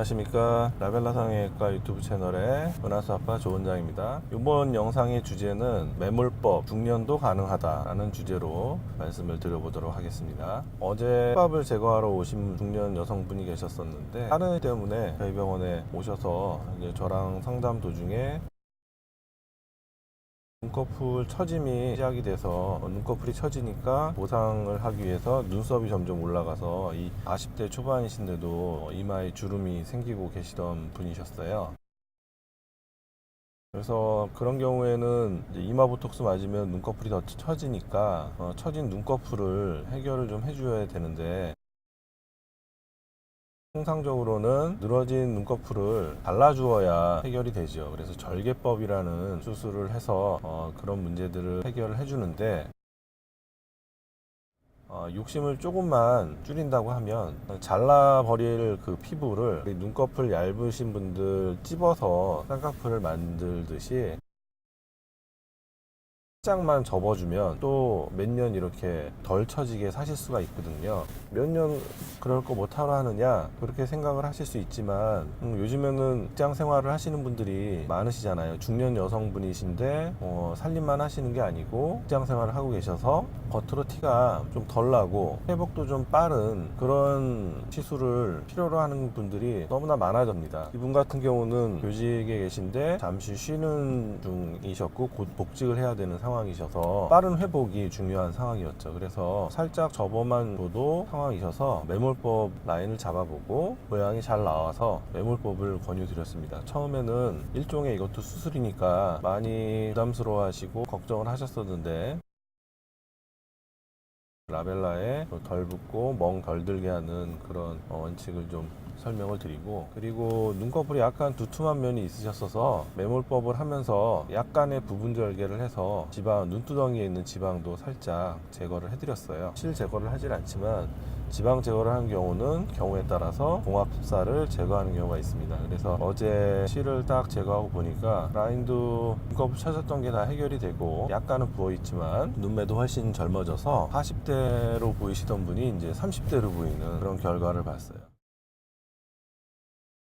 안녕하십니까. 라벨라 상해과 유튜브 채널의 은하수 아빠 조원장입니다. 이번 영상의 주제는 매몰법 중년도 가능하다라는 주제로 말씀을 드려보도록 하겠습니다. 어제 밥을 제거하러 오신 중년 여성분이 계셨었는데 일 때문에 저희 병원에 오셔서 이제 저랑 상담 도중에 눈꺼풀 처짐이 시작이 돼서 눈꺼풀이 처지니까 보상을 하기 위해서 눈썹이 점점 올라가서 이 40대 초반이신데도 이마에 주름이 생기고 계시던 분이셨어요. 그래서 그런 경우에는 이마 보톡스 맞으면 눈꺼풀이 더 처지니까 어, 처진 눈꺼풀을 해결을 좀 해줘야 되는데 통상적으로는 늘어진 눈꺼풀을 발라주어야 해결이 되죠. 그래서 절개법이라는 수술을 해서 어, 그런 문제들을 해결을 해주는데 어, 욕심을 조금만 줄인다고 하면 잘라버릴 그 피부를 눈꺼풀 얇으신 분들 찝어서 쌍꺼풀을 만들듯이 살짝만 접어주면 또 몇 년 이렇게 덜 처지게 사실 수가 있거든요. 몇 년 그럴 거 못하러 하느냐 그렇게 생각을 하실 수 있지만 음, 요즘에는 직장 생활을 하시는 분들이 많으시잖아요. 중년 여성분이신데 어, 살림만 하시는 게 아니고 직장 생활을 하고 계셔서 겉으로 티가 좀 덜 나고 회복도 좀 빠른 그런 시술을 필요로 하는 분들이 너무나 많아집니다. 이분 같은 경우는 교직에 계신데 잠시 쉬는 중이셨고 곧 복직을 해야 되는 상황 이셔서 빠른 회복이 중요한 상황이었죠. 그래서 살짝 접어만 줘도 상황이셔서 매몰법 라인을 잡아보고 모양이 잘 나와서 매몰법을 권유드렸습니다. 처음에는 일종의 이것도 수술이니까 많이 부담스러워 하시고 걱정을 하셨었는데 라벨라에 덜 붓고 멍 덜 들게 하는 그런 어, 원칙을 좀 설명을 드리고 그리고 눈꺼풀이 약간 두툼한 면이 있으셨어서 매몰법을 하면서 약간의 부분 절개를 해서 지방 눈두덩이에 있는 지방도 살짝 제거를 해드렸어요. 실 제거를 하질 않지만 지방 제거를 하는 경우는 경우에 따라서 봉합살을 제거하는 경우가 있습니다. 그래서 어제 실을 딱 제거하고 보니까 라인도 눈꺼풀 쳐졌던 게 다 해결이 되고 약간은 부어 있지만 눈매도 훨씬 젊어져서 40대로 보이시던 분이 이제 30대로 보이는 그런 결과를 봤어요.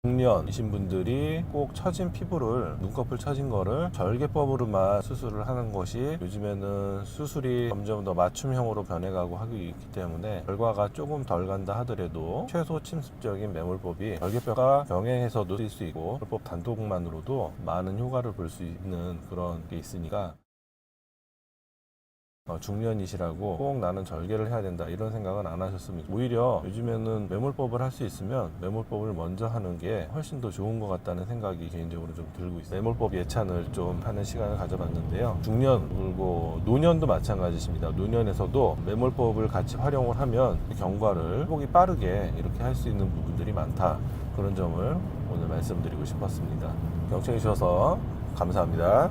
중년이신 분들이 꼭 처진 피부를 눈꺼풀 처진 거를 절개법으로만 수술을 하는 것이 요즘에는 수술이 점점 더 맞춤형으로 변해가고 하고 있기 때문에 결과가 조금 덜 간다 하더라도 최소 침습적인 매몰법이 절개뼈가 병행해서도 쓸 수 있고 법 단독만으로도 많은 효과를 볼 수 있는 그런 게 있으니까 어, 중년이시라고 꼭 나는 절개를 해야 된다 이런 생각은 안 하셨으면 오히려 요즘에는 매몰법을 할 수 있으면 매몰법을 먼저 하는 게 훨씬 더 좋은 것 같다는 생각이 개인적으로 좀 들고 있어요. 매몰법 예찬을 좀 하는 시간을 가져봤는데요. 중년 그리고 노년도 마찬가지십니다. 노년에서도 매몰법을 같이 활용을 하면 경과를 회복이 빠르게 이렇게 할 수 있는 부분들이 많다. 그런 점을 오늘 말씀드리고 싶었습니다. 경청해 주셔서 감사합니다